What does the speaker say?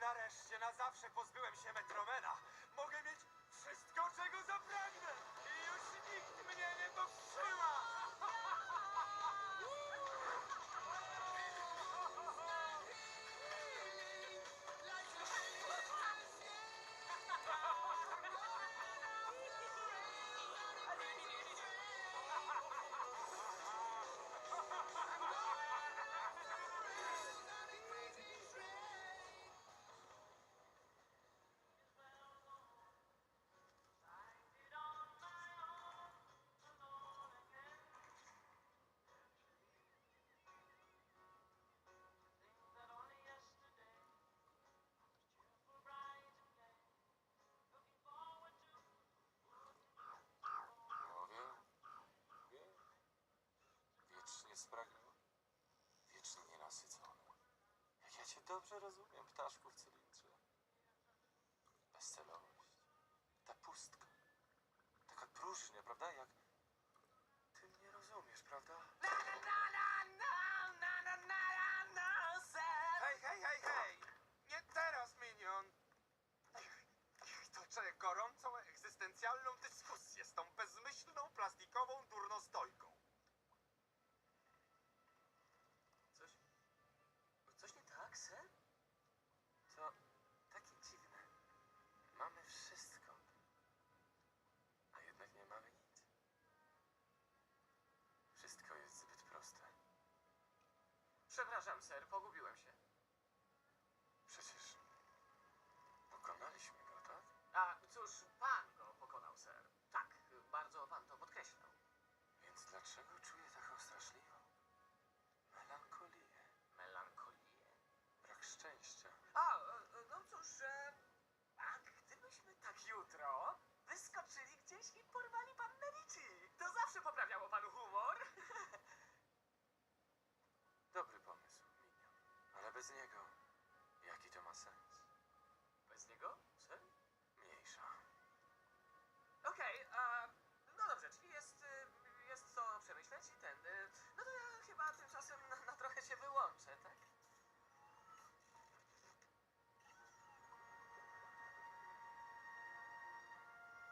nareszcie na zawsze pozbyłem się Metromena, mogę mieć wszystko, czego zapragnę! Dobrze rozumiem, ptaszku w cylindrze. Bezcelowość, ta pustka, taka próżnia, prawda? Jak ty mnie rozumiesz, prawda? Przepraszam, ser, pogubiłem się. Przecież pokonaliśmy go, tak? A cóż, pan go pokonał, ser. Tak, bardzo pan to podkreślał. Więc dlaczego czuję taką straszliwą melankolię, Melankolię. brak szczęścia? z niego, jak i to ma sens.